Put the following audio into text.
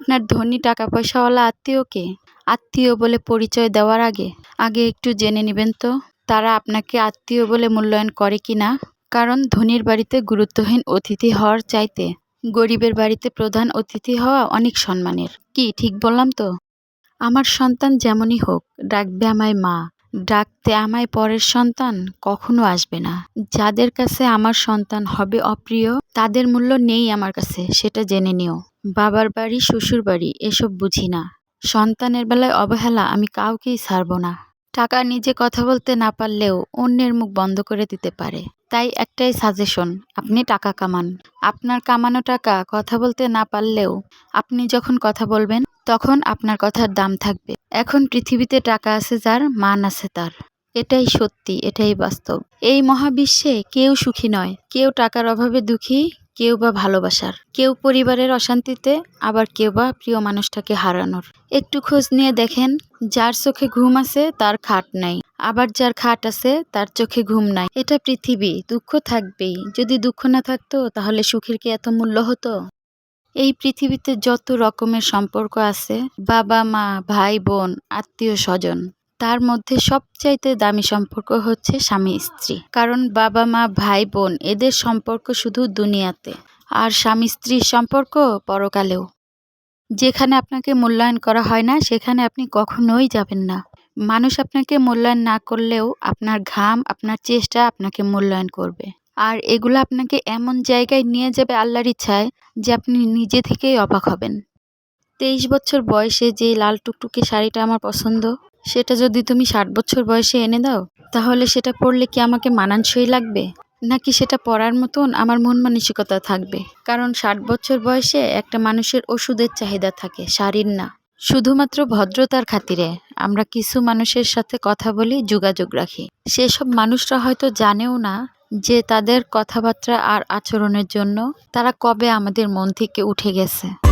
আপনার ধনী টাকা পয়সাওয়ালা আত্মীয়কে আত্মীয় বলে পরিচয় দেওয়ার আগে? আগে একটু জেনে নেবেন তো, তারা আপনাকে আত্মীয় বলে মূল্যায়ন করে কি না? কারণ ধনীর বাড়িতে গুরুত্বহীন অতিথি হওয়ার চাইতে গরিবের বাড়িতে প্রধান অতিথি হওয়া অনেক সম্মানের। কি, ঠিক বললাম তো? আমার সন্তান যেমনই হোক, ডাকবে আমায় মা, ডাকতে আমায় পরের সন্তান কখনো আসবে না। যাদের কাছে আমার সন্তান হবে অপ্রিয়, তাদের মূল্য নেই আমার কাছে, সেটা জেনে নিও। বাবার বাড়ি, শ্বশুর বাড়ি, এসব বুঝি না। সন্তানের বেলায় অবহেলা আমি কাউকেই ছাড়ব না। টাকা নিজে কথা বলতে না পারলেও অন্যের মুখ বন্ধ করে দিতে পারে। তাই একটাই সাজেশন আপনি টাকা কামান। আপনার কামানো টাকা কথা বলতে না পারলেও আপনি যখন কথা বলবেন, তখন আপনার কথার দাম থাকবে। এখন পৃথিবীতে টাকা আছে যার, মান আছে তার। এটাই সত্যি, এটাই বাস্তব। এই মহাবিশ্বে কেউ সুখী নয়। কেউ টাকার অভাবে দুঃখী কেউ বা ভালোবাসার। কেউ পরিবারের অশান্তিতে, আবার কেউ বা প্রিয় মানুষটাকে হারানোর। একটু খোঁজ নিয়ে দেখেন, যার চোখে ঘুম আছে তার খাট নাই। আবার যার খাট আছে তার চোখে ঘুম নাই। এটা পৃথিবী, দুঃখ থাকবেই। যদি দুঃখ না থাকতো, তাহলে সুখের কি এত মূল্য হতো? এই পৃথিবীতে যত রকমের সম্পর্ক আছে বাবা মা ভাই বোন আত্মীয় স্বজন তার মধ্যে সবচাইতে দামি সম্পর্ক হচ্ছে স্বামী স্ত্রী। কারণ বাবা, মা, ভাই, বোন এদের সম্পর্ক শুধু দুনিয়াতে, আর স্বামী স্ত্রীর সম্পর্ক পরকালেও। যেখানে আপনাকে মূল্যায়ন করা হয় না, সেখানে আপনি কখনোই যাবেন না। মানুষ আপনাকে মূল্যায়ন না করলেও আপনার ঘাম, আপনার চেষ্টা আপনাকে মূল্যায়ন করবে। আর এগুলো আপনাকে এমন জায়গায় নিয়ে যাবে আল্লাহর ইচ্ছায় যে আপনি নিজে থেকেই অবাক হবেন। তেইশ বছর বয়সে যে লাল টুকটুকে শাড়িটা আমার পছন্দ সেটা যদি তুমি ষাট বছর বয়সে এনে দাও, তাহলে সেটা পড়লে কি আমাকে মানানসই লাগবে? নাকি সেটা পড়ার মতন আমার মন মানসিকতা থাকবে? কারণ ষাট বছর বয়সে একটা মানুষের ওষুধের চাহিদা থাকে শাড়ির না। শুধুমাত্র ভদ্রতার খাতিরে আমরা কিছু মানুষের সাথে কথা বলি, যোগাযোগ রাখি। সেসব মানুষরা হয়তো জানেও না যে তাদের কথাবার্তা আর আচরণের জন্য তারা কবে আমাদের মন থেকে উঠে গেছে।